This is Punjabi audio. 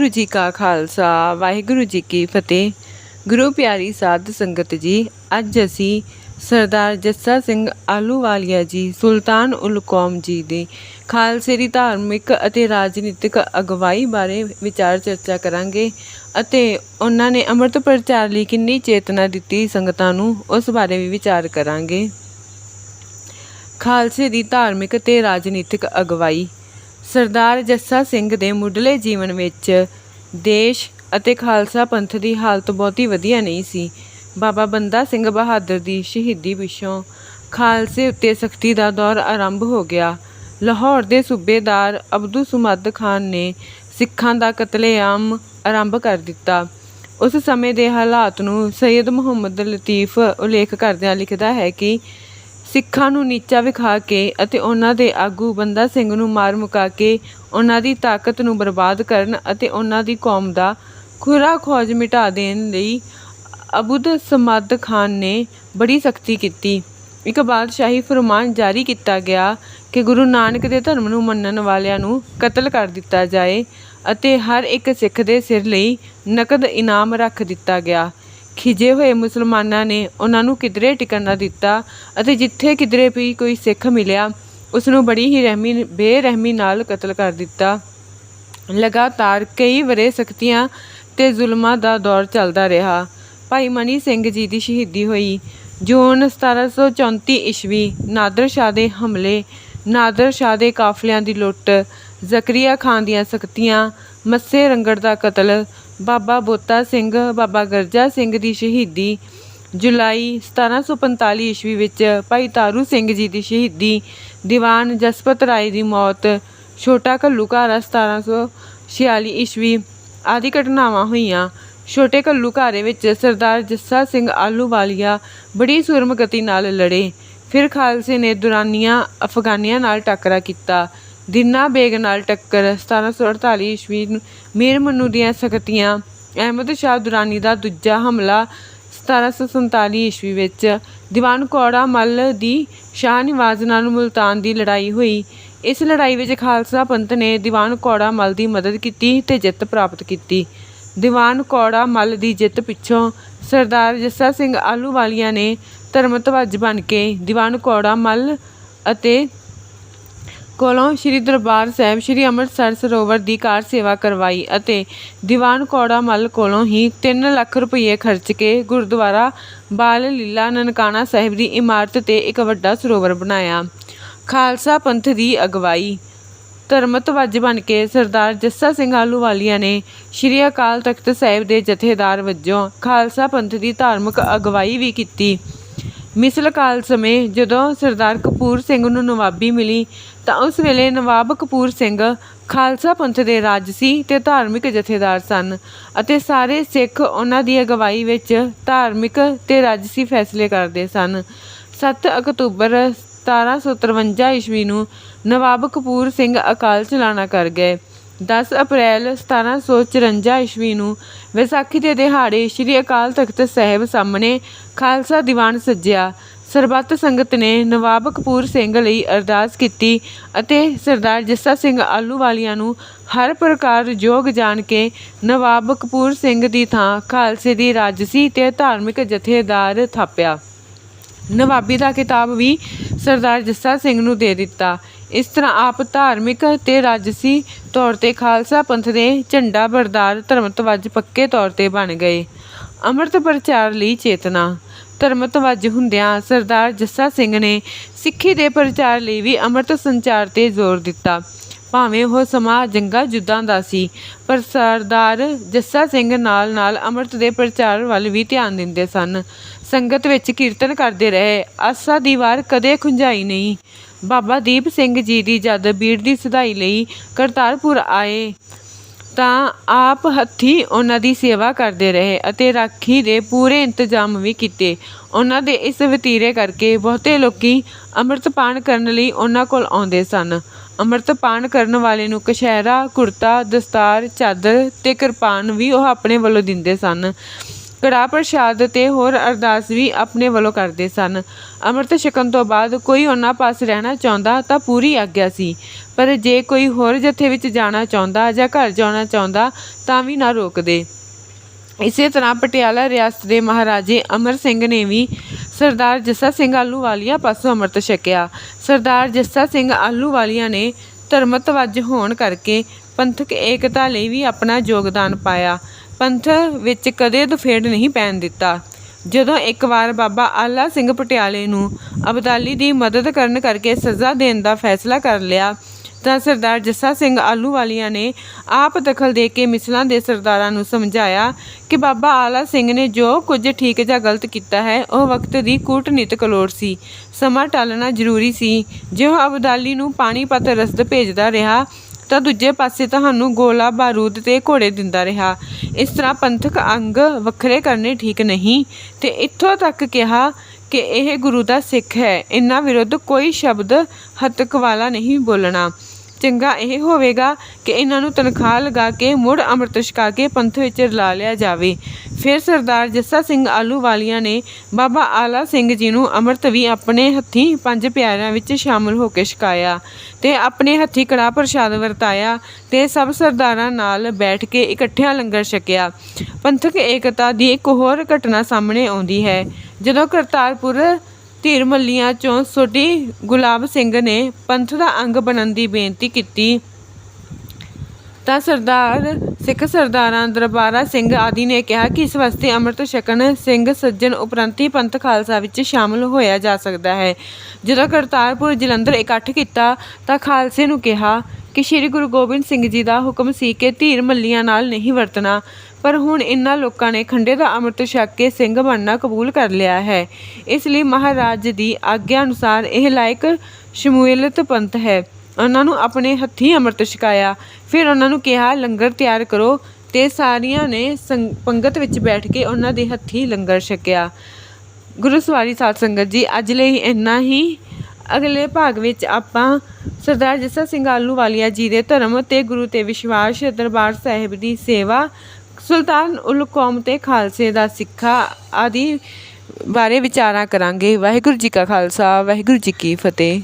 ਵਾਹਿਗੁਰੂ ਜੀ ਕਾ ਖਾਲਸਾ, ਵਾਹਿਗੁਰੂ ਜੀ ਕੀ ਫਤਿਹ। ਗੁਰੂ ਪਿਆਰੀ ਸਾਧ ਸੰਗਤ ਜੀ, ਅੱਜ ਅਸੀਂ ਸਰਦਾਰ ਜੱਸਾ ਸਿੰਘ ਆਲੂਵਾਲੀਆ ਜੀ, ਸੁਲਤਾਨ ਉਲ ਕੌਮ ਜੀ ਦੇ ਖਾਲਸੇ ਦੀ ਧਾਰਮਿਕ ਅਤੇ ਰਾਜਨੀਤਿਕ ਅਗਵਾਈ ਬਾਰੇ ਵਿਚਾਰ ਚਰਚਾ ਕਰਾਂਗੇ ਅਤੇ ਉਹਨਾਂ ਨੇ ਅੰਮ੍ਰਿਤ ਪ੍ਰਚਾਰ ਲਈ ਕਿੰਨੀ ਚੇਤਨਾ ਦਿੱਤੀ ਸੰਗਤਾਂ ਨੂੰ, ਉਸ ਬਾਰੇ ਵੀ ਵਿਚਾਰ ਕਰਾਂਗੇ। ਖਾਲਸੇ ਦੀ ਧਾਰਮਿਕ ਤੇ ਰਾਜਨੀਤਿਕ ਅਗਵਾਈ। ਸਰਦਾਰ ਜੱਸਾ ਸਿੰਘ ਦੇ ਮੁੱਢਲੇ ਜੀਵਨ ਵਿੱਚ ਦੇਸ਼ ਅਤੇ ਖਾਲਸਾ ਪੰਥ ਦੀ ਹਾਲਤ ਬਹੁਤੀ ਵਧੀਆ ਨਹੀਂ ਸੀ। ਬਾਬਾ ਬੰਦਾ ਸਿੰਘ ਬਹਾਦਰ ਦੀ ਸ਼ਹੀਦੀ ਪਿੱਛੋਂ ਖਾਲਸੇ ਉੱਤੇ ਸਖਤੀ ਦਾ ਦੌਰ ਆਰੰਭ ਹੋ ਗਿਆ। ਲਾਹੌਰ ਦੇ ਸੂਬੇਦਾਰ ਅਬਦੁ ਸੁਮਦ ਖਾਨ ਨੇ ਸਿੱਖਾਂ ਦਾ ਕਤਲੇਆਮ ਆਰੰਭ ਕਰ ਦਿੱਤਾ। ਉਸ ਸਮੇਂ ਦੇ ਹਾਲਾਤ ਨੂੰ ਸੈਯਦ ਮੁਹੰਮਦ ਲਤੀਫ ਉਲੇਖ ਕਰਦਿਆਂ ਲਿਖਦਾ ਹੈ ਕਿ ਸਿੱਖਾਂ ਨੂੰ ਨੀਚਾ ਵਿਖਾ ਕੇ ਅਤੇ ਉਹਨਾਂ ਦੇ ਆਗੂ ਬੰਦਾ ਸਿੰਘ ਨੂੰ ਮਾਰ ਮੁਕਾ ਕੇ ਉਹਨਾਂ ਦੀ ਤਾਕਤ ਨੂੰ ਬਰਬਾਦ ਕਰਨ ਅਤੇ ਉਹਨਾਂ ਦੀ ਕੌਮ ਦਾ ਖੁਰਾ ਖੋਜ ਮਿਟਾ ਦੇਣ ਲਈ ਅਬੁਦ ਸਮਦ ਖਾਨ ਨੇ ਬੜੀ ਸਖਤੀ ਕੀਤੀ। ਇੱਕ ਬਾਦਸ਼ਾਹੀ ਫਰਮਾਨ ਜਾਰੀ ਕੀਤਾ ਗਿਆ ਕਿ ਗੁਰੂ ਨਾਨਕ ਦੇ ਧਰਮ ਨੂੰ ਮੰਨਣ ਵਾਲਿਆਂ ਨੂੰ ਕਤਲ ਕਰ ਦਿੱਤਾ ਜਾਏ ਅਤੇ ਹਰ ਇੱਕ ਸਿੱਖ ਦੇ ਸਿਰ ਲਈ ਨਕਦ ਇਨਾਮ ਰੱਖ ਦਿੱਤਾ ਗਿਆ। ਖਿਜੇ ਹੋਏ ਮੁਸਲਮਾਨਾਂ ਨੇ ਉਹਨਾਂ ਨੂੰ ਕਿਧਰੇ ਟਿਕਣ ਨਾ ਦਿੱਤਾ ਅਤੇ ਜਿੱਥੇ ਕਿਧਰੇ ਵੀ ਕੋਈ ਸਿੱਖ ਮਿਲਿਆ ਉਸ ਨੂੰ ਬੜੀ ਹੀ ਰਹਿਮੀ, ਬੇਰਹਿਮੀ ਨਾਲ ਕਤਲ ਕਰ ਦਿੱਤਾ। ਲਗਾਤਾਰ ਕਈ ਵਰੇ ਸਖਤੀਆਂ ਤੇ ਜ਼ੁਲਮਾਂ ਦਾ ਦੌਰ ਚੱਲਦਾ ਰਿਹਾ। ਭਾਈ ਮਨੀ ਸਿੰਘ ਜੀ ਦੀ ਸ਼ਹੀਦੀ ਹੋਈ ਜੂਨ 1734 ਈਸਵੀ, ਨਾਦਰ ਸ਼ਾਹ ਦੇ ਹਮਲੇ, ਨਾਦਰ ਸ਼ਾਹ ਦੇ ਕਾਫਲਿਆਂ ਦੀ ਲੁੱਟ, ਜ਼ਕਰੀਆ ਖਾਨ ਦੀਆਂ ਸਖਤੀਆਂ, ਮੱਸੇ ਰੰਗੜ ਦਾ ਕਤਲ ਬਾਬਾ ਬੋਤਾ ਸਿੰਘ, ਬਾਬਾ ਗਰਜਾ ਸਿੰਘ ਦੀ ਸ਼ਹੀਦੀ, ਜੁਲਾਈ 1745 ਈਸਵੀ ਵਿੱਚ ਭਾਈ ਤਾਰੂ ਸਿੰਘ ਜੀ ਦੀ ਸ਼ਹੀਦੀ, ਦੀਵਾਨ ਜਸਪਤ ਰਾਏ ਦੀ ਮੌਤ, ਛੋਟਾ ਘੱਲੂਘਾਰਾ 1746 ਈਸਵੀ ਆਦਿ ਘਟਨਾਵਾਂ ਹੋਈਆਂ। ਛੋਟੇ ਘੱਲੂਘਾਰੇ ਵਿੱਚ ਸਰਦਾਰ ਜੱਸਾ ਸਿੰਘ ਆਲੂਵਾਲੀਆ ਬੜੀ ਸੁਰਮਗਤੀ ਨਾਲ ਲੜੇ। ਫਿਰ ਖਾਲਸੇ ਨੇ ਦੁਰਾਨੀਆਂ ਅਫਗਾਨੀਆਂ ਨਾਲ ਟਾਕਰਾ ਕੀਤਾ। ਦਿਨਾ ਬੇਗ ਨਾਲ ਟੱਕਰ 1748 ਈਸਵੀ ਨੂੰ ਮੀਰ ਮਨੂ ਦੀਆਂ ਸਕਤੀਆਂ ਅਹਿਮਦ ਸ਼ਾਹ ਦੁਰਾਨੀ ਦਾ ਦੂਜਾ ਹਮਲਾ 1747 ਈਸਵੀ ਵਿੱਚ। ਦੀਵਾਨ ਕੌੜਾ ਮੱਲ ਦੀ ਸ਼ਾਹ ਨਿਵਾਜ਼ ਨਾਲ ਮੁਲਤਾਨ ਦੀ ਲੜਾਈ ਹੋਈ। ਇਸ ਲੜਾਈ ਵਿੱਚ ਖਾਲਸਾ ਪੰਥ ਨੇ ਦੀਵਾਨ ਕੌੜਾ ਮੱਲ ਦੀ ਮਦਦ ਕੀਤੀ ਤੇ ਜਿੱਤ ਪ੍ਰਾਪਤ ਕੀਤੀ। ਦੀਵਾਨ ਕੌੜਾ ਮੱਲ ਦੀ ਜਿੱਤ ਪਿੱਛੋਂ ਸਰਦਾਰ ਜੱਸਾ ਸਿੰਘ ਆਲੂਵਾਲੀਆ ਨੇ ਧਰਮਤਵੱਜ ਬਣ ਕੇ ਦੀਵਾਨ ਕੌੜਾ ਮੱਲ ਅਤੇ ਕੋਲੋਂ ਸ੍ਰੀ ਦਰਬਾਰ ਸਾਹਿਬ, ਸ੍ਰੀ ਅੰਮ੍ਰਿਤਸਰ ਸਰੋਵਰ ਦੀ ਕਾਰ ਸੇਵਾ ਕਰਵਾਈ ਅਤੇ ਦੀਵਾਨ ਕੌੜਾ ਮੱਲ ਕੋਲੋਂ ਹੀ 3 ਲੱਖ ਰੁਪਏ ਖਰਚ ਕੇ ਗੁਰਦੁਆਰਾ ਬਾਲ ਲੀਲਾ ਨਨਕਾਣਾ ਸਾਹਿਬ ਦੀ ਇਮਾਰਤ ਤੇ ਇੱਕ ਵੱਡਾ ਸਰੋਵਰ ਬਣਾਇਆ। ਖਾਲਸਾ ਪੰਥ ਦੀ ਅਗਵਾਈ। ਧਰਮਤਵੱਜ ਬਣ ਕੇ ਸਰਦਾਰ ਜੱਸਾ ਸਿੰਘ ਆਲੂਵਾਲੀਆ ਨੇ ਸ੍ਰੀ ਅਕਾਲ ਤਖਤ ਸਾਹਿਬ ਦੇ ਜਥੇਦਾਰ ਵਜੋਂ ਖਾਲਸਾ ਪੰਥ ਦੀ ਧਾਰਮਿਕ ਅਗਵਾਈ ਵੀ ਕੀਤੀ। ਮਿਸਲ ਕਾਲ ਸਮੇਂ ਜਦੋਂ ਸਰਦਾਰ ਕਪੂਰ ਸਿੰਘ ਨੂੰ ਨਵਾਬੀ ਮਿਲੀ, ਤਾਂ ਉਸ ਵੇਲੇ ਨਵਾਬ ਕਪੂਰ ਸਿੰਘ ਖਾਲਸਾ ਪੰਥ ਦੇ ਰਾਜਸੀ ਤੇ ਧਾਰਮਿਕ ਜਥੇਦਾਰ ਸਨ ਅਤੇ ਸਾਰੇ ਸਿੱਖ ਉਹਨਾਂ ਦੀ ਅਗਵਾਈ ਵਿੱਚ ਧਾਰਮਿਕ ਤੇ ਰਾਜਸੀ ਫੈਸਲੇ ਕਰਦੇ ਸਨ। 7 ਅਕਤੂਬਰ 1753 ਈਸਵੀ ਨੂੰ ਨਵਾਬ ਕਪੂਰ ਸਿੰਘ ਅਕਾਲ ਚਲਾਣਾ ਕਰ ਗਏ। 10 ਅਪ੍ਰੈਲ 1754 ਈਸਵੀ ਨੂੰ ਵਿਸਾਖੀ ਦੇ ਦਿਹਾੜੇ ਸ੍ਰੀ ਅਕਾਲ ਤਖਤ ਸਾਹਿਬ ਸਾਹਮਣੇ ਖਾਲਸਾ ਦੀਵਾਨ ਸੱਜਿਆ। ਸਰਬੱਤ ਸੰਗਤ ਨੇ ਨਵਾਬ ਕਪੂਰ ਸਿੰਘ ਲਈ ਅਰਦਾਸ ਕੀਤੀ ਅਤੇ ਸਰਦਾਰ ਜੱਸਾ ਸਿੰਘ ਆਲੂਵਾਲੀਆ ਨੂੰ ਹਰ ਪ੍ਰਕਾਰ ਯੋਗ ਜਾਣ ਕੇ ਨਵਾਬ ਕਪੂਰ ਸਿੰਘ ਦੀ ਥਾਂ ਖਾਲਸੇ ਦੀ ਰਾਜਸੀ ਤੇ ਧਾਰਮਿਕ ਜਥੇਦਾਰ ਥਾਪਿਆ। ਨਵਾਬੀ ਦਾ ਖਿਤਾਬ ਵੀ ਸਰਦਾਰ ਜੱਸਾ ਸਿੰਘ ਨੂੰ ਦੇ ਦਿੱਤਾ। ਇਸ ਤਰ੍ਹਾਂ ਆਪ ਧਾਰਮਿਕ ਤੇ ਰਾਜਸੀ ਤੌਰ ਤੇ ਖਾਲਸਾ ਪੰਥ ਦੇ ਝੰਡਾ ਬਰਦਾਰ ਧਰਮਤਵੱਜ ਪੱਕੇ ਤੌਰ ਤੇ ਬਣ ਗਏ। ਅੰਮ੍ਰਿਤ ਪ੍ਰਚਾਰ ਲਈ ਚੇਤਨਾ। ਧਰਮਤਵੱਜ ਹੁੰਦਿਆਂ ਸਰਦਾਰ ਜੱਸਾ ਸਿੰਘ ਨੇ ਸਿੱਖੀ ਦੇ ਪ੍ਰਚਾਰ ਲਈ ਵੀ ਅੰਮ੍ਰਿਤ ਸੰਚਾਰ ਤੇ ਜ਼ੋਰ ਦਿੱਤਾ। ਭਾਵੇਂ ਉਹ ਸਮਾਂ ਜੰਗਾ ਜੁੱਦਾਂ ਦਾ ਸੀ, ਪਰ ਸਰਦਾਰ ਜੱਸਾ ਸਿੰਘ ਨਾਲ ਨਾਲ ਅੰਮ੍ਰਿਤ ਦੇ ਪ੍ਰਚਾਰ ਵੱਲ ਵੀ ਧਿਆਨ ਦਿੰਦੇ ਸਨ। ਸੰਗਤ ਵਿੱਚ ਕੀਰਤਨ ਕਰਦੇ ਰਹੇ। ਆਸਾ ਦੀ ਵਾਰ ਕਦੇ ਖੁੰਝਾਈ ਨਹੀਂ। ਬਾਬਾ ਦੀਪ ਸਿੰਘ ਜੀ ਦੀ ਜਦ ਬੀੜ ਦੀ ਸਦਾਈ ਲਈ ਕਰਤਾਰਪੁਰ ਆਏ, ਤਾਂ ਆਪ ਹੱਥੀ ਉਹਨਾਂ ਦੀ ਸੇਵਾ ਕਰਦੇ ਰਹੇ ਅਤੇ ਰਾਖੀ ਦੇ ਪੂਰੇ ਇੰਤਜ਼ਾਮ ਵੀ ਕੀਤੇ। ਉਹਨਾਂ ਦੇ ਇਸ ਵਤੀਰੇ ਕਰਕੇ ਬਹੁਤੇ ਲੋਕੀ ਅੰਮ੍ਰਿਤਪਾਨ ਕਰਨ ਲਈ ਉਹਨਾਂ ਕੋਲ ਆਉਂਦੇ ਸਨ। ਅੰਮ੍ਰਿਤਪਾਨ ਕਰਨ ਵਾਲੇ ਨੂੰ ਕਸ਼ਹਿਰਾ ਕੁਰਤਾ ਦਸਤਾਰ, ਚਾਦਰ ਤੇ ਕਿਰਪਾਨ ਵੀ ਉਹ ਆਪਣੇ ਵੱਲੋਂ ਦਿੰਦੇ ਸਨ। ਕੜਾਹ ਪ੍ਰਸ਼ਾਦ ਤੇ ਹੋਰ ਅਰਦਾਸ ਵੀ ਆਪਣੇ ਵੱਲੋਂ ਕਰਦੇ ਸਨ। ਅੰਮ੍ਰਿਤ ਛਕਣ ਤੋਂ ਬਾਅਦ ਕੋਈ ਉਹਨਾਂ ਪਾਸ ਰਹਿਣਾ ਚਾਹੁੰਦਾ ਤਾਂ ਪੂਰੀ ਆਗਿਆ ਸੀ। ਪਰ ਜੇ ਕੋਈ ਹੋਰ ਜਥੇ ਵਿੱਚ ਜਾਣਾ ਚਾਹੁੰਦਾ ਜਾਂ ਘਰ ਜਾਣਾ ਚਾਹੁੰਦਾ ਤਾਂ ਵੀ ਨਾ ਰੋਕਦੇ। ਇਸੇ ਤਰ੍ਹਾਂ ਪਟਿਆਲਾ ਰਿਆਸਤ ਦੇ ਮਹਾਰਾਜੇ ਅਮਰ ਸਿੰਘ ਨੇ ਵੀ ਸਰਦਾਰ ਜੱਸਾ ਸਿੰਘ ਆਹਲੂਵਾਲੀਆ ਪਾਸੋਂ ਅੰਮ੍ਰਿਤ ਛਕਿਆ। ਸਰਦਾਰ ਜੱਸਾ ਸਿੰਘ ਆਲੂਵਾਲੀਆ ਨੇ ਧਰਮਤਵੱਜ ਹੋਣ ਕਰਕੇ ਪੰਥਕ ਏਕਤਾ ਲਈ ਵੀ ਆਪਣਾ ਯੋਗਦਾਨ ਪਾਇਆ। ਪੰਥ ਵਿੱਚ ਕਦੇ ਦੁਫੇੜ ਨਹੀਂ ਪੈਣ ਦਿੱਤਾ। ਜਦੋਂ ਇੱਕ ਵਾਰ ਬਾਬਾ ਆਲਾ ਸਿੰਘ ਪਟਿਆਲੇ ਨੂੰ ਅਬਦਾਲੀ ਦੀ ਮਦਦ ਕਰਨ ਕਰਕੇ ਸਜ਼ਾ ਦੇਣ ਦਾ ਫੈਸਲਾ ਕਰ ਲਿਆ, ਤਾਂ ਸਰਦਾਰ ਜੱਸਾ ਸਿੰਘ ਆਹਲੂਵਾਲੀਆ ਨੇ ਆਪ ਦਖਲ ਦੇ ਕੇ ਮਿਸਲਾਂ ਦੇ ਸਰਦਾਰਾਂ ਨੂੰ ਸਮਝਾਇਆ ਕਿ ਬਾਬਾ ਆਲਾ ਸਿੰਘ ਨੇ ਜੋ ਕੁਝ ਠੀਕ ਜਾਂ ਗਲਤ ਕੀਤਾ ਹੈ, ਉਹ ਵਕਤ ਦੀ ਕੂਟਨੀਤਿਕ ਲੋੜ ਸੀ। ਸਮਾਂ ਟਾਲਣਾ ਜ਼ਰੂਰੀ ਸੀ। ਜਿਉਂ ਅਬਦਾਲੀ ਨੂੰ ਪਾਣੀਪਤ ਰਸਦ ਭੇਜਦਾ ਰਿਹਾ ਤਾਂ ਦੂਜੇ ਪਾਸੇ ਤੁਹਾਨੂੰ ਗੋਲਾ ਬਾਰੂਦ ਤੇ ਘੋੜੇ ਦਿੰਦਾ ਰਿਹਾ। ਇਸ ਤਰ੍ਹਾਂ ਪੰਥਕ ਅੰਗ ਵੱਖਰੇ ਕਰਨੇ ਠੀਕ ਨਹੀਂ। ਤੇ ਇੱਥੋਂ ਤੱਕ ਕਿਹਾ ਕਿ ਇਹ ਗੁਰੂ ਦਾ ਸਿੱਖ ਹੈ। ਇਹਨਾਂ ਵਿਰੁੱਧ ਕੋਈ ਸ਼ਬਦ ਹੱਤਕ ਵਾਲਾ ਨਹੀਂ ਬੋਲਣਾ। ਚੰਗਾ ਇਹ ਹੋਵੇਗਾ ਕਿ ਇਹਨਾਂ ਨੂੰ ਤਨਖਾਹ ਲਗਾ ਕੇ ਮੁੜ ਅੰਮ੍ਰਿਤ ਛਕਾ ਕੇ ਪੰਥ ਵਿੱਚ ਰਲਾ ਲਿਆ ਜਾਵੇ। ਫਿਰ ਸਰਦਾਰ ਜੱਸਾ ਸਿੰਘ ਆਲੂ ਵਾਲੀਆਂ ਨੇ ਬਾਬਾ ਆਲਾ ਸਿੰਘ ਜੀ ਨੂੰ ਅੰਮ੍ਰਿਤ ਵੀ ਆਪਣੇ ਹੱਥੀਂ ਪੰਜ ਪਿਆਰਿਆਂ ਵਿੱਚ ਸ਼ਾਮਲ ਹੋ ਕੇ ਛਕਾਇਆ ਤੇ ਆਪਣੇ ਹੱਥੀਂ ਕੜਾਹ ਪ੍ਰਸ਼ਾਦ ਵਰਤਾਇਆ ਤੇ ਸਭ ਸਰਦਾਰਾਂ ਨਾਲ ਬੈਠ ਕੇ ਇਕੱਠਿਆਂ ਲੰਗਰ ਛਕਿਆ। ਪੰਥਕ ਏਕਤਾ ਦੀ ਇੱਕ ਹੋਰ ਘਟਨਾ ਸਾਹਮਣੇ ਆਉਂਦੀ ਹੈ। ਜਦੋਂ ਕਰਤਾਰਪੁਰ ਧੀਰ ਮੱਲੀਆਂ ਚੋਂ ਸੋਢੀ ਗੁਲਾਬ ਸਿੰਘ ਨੇ ਪੰਥ ਦਾ ਅੰਗ ਬਣਨ ਦੀ ਬੇਨਤੀ ਕੀਤੀ ਤਾਂ ਸਰਦਾਰ, ਸਿੱਖ ਸਰਦਾਰਾਂ, ਦਰਬਾਰਾ ਸਿੰਘ ਆਦਿ ਨੇ ਕਿਹਾ ਕਿ ਇਸ ਵਾਸਤੇ ਅੰਮ੍ਰਿਤ ਛਕਣ ਸਿੰਘ ਸੱਜਣ ਉਪਰੰਤ ਹੀ ਪੰਥ ਖਾਲਸਾ ਵਿੱਚ ਸ਼ਾਮਲ ਹੋਇਆ ਜਾ ਸਕਦਾ ਹੈ। ਜਦੋਂ ਕਰਤਾਰਪੁਰ ਜਲੰਧਰ ਇਕੱਠ ਕੀਤਾ, ਤਾਂ ਖਾਲਸੇ ਨੂੰ ਕਿਹਾ ਕਿ ਸ੍ਰੀ ਗੁਰੂ ਗੋਬਿੰਦ ਸਿੰਘ ਜੀ ਦਾ ਹੁਕਮ ਸੀ ਕਿ ਧੀਰ ਮੱਲੀਆਂ ਨਾਲ ਨਹੀਂ ਵਰਤਣਾ, ਪਰ ਹੁਣ ਇਨ੍ਹਾਂ ਲੋਕਾਂ ਨੇ ਖੰਡੇ ਦਾ ਅੰਮ੍ਰਿਤ ਛਕ ਕੇ ਸਿੰਘ ਬਣਨਾ ਕਬੂਲ ਕਰ ਲਿਆ ਹੈ। ਇਸ ਲਈ ਮਹਾਰਾਜ ਦੀ ਆਗਿਆ ਅਨੁਸਾਰ ਇਹ ਲਾਇਕ ਸ਼ਮੂਲੀਅਤ ਪੰਥ ਹੈ। ਉਹਨਾਂ ਨੂੰ ਆਪਣੇ ਹੱਥੀਂ ਅੰਮ੍ਰਿਤ ਛਕਾਇਆ। ਫਿਰ ਉਹਨਾਂ ਨੂੰ ਕਿਹਾ, ਲੰਗਰ ਤਿਆਰ ਕਰੋ। ਤੇ ਸਾਰੀਆਂ ਨੇ ਸੰਗ- ਪੰਗਤ ਵਿੱਚ ਬੈਠ ਕੇ ਉਹਨਾਂ ਦੇ ਹੱਥੀਂ ਲੰਗਰ ਛਕਿਆ। ਗੁਰੂ ਸਵਾਰੀ ਸਾਧ ਸੰਗਤ ਜੀ, ਅੱਜ ਲਈ ਇੰਨਾ ਹੀ। ਅਗਲੇ ਭਾਗ ਵਿੱਚ ਆਪਾਂ ਸਰਦਾਰ ਜੱਸਾ ਸਿੰਘ ਆਹਲੂਵਾਲੀਆ ਜੀ ਦੇ ਧਰਮ ਤੇ ਗੁਰੂ ਤੇ ਵਿਸ਼ਵਾਸ ਦਰਬਾਰ ਸਾਹਿਬ ਦੀ ਸੇਵਾ, ਸੁਲਤਾਨ ਉਲ ਕੌਮ ਤੇ ਖਾਲਸੇ ਦਾ ਸਿੱਖਾ ਆਦਿ ਬਾਰੇ ਵਿਚਾਰਾਂ ਕਰਾਂਗੇ। ਵਾਹਿਗੁਰੂ ਜੀ ਕਾ ਖਾਲਸਾ, ਵਾਹਿਗੁਰੂ ਜੀ ਕੀ ਫਤਿਹ।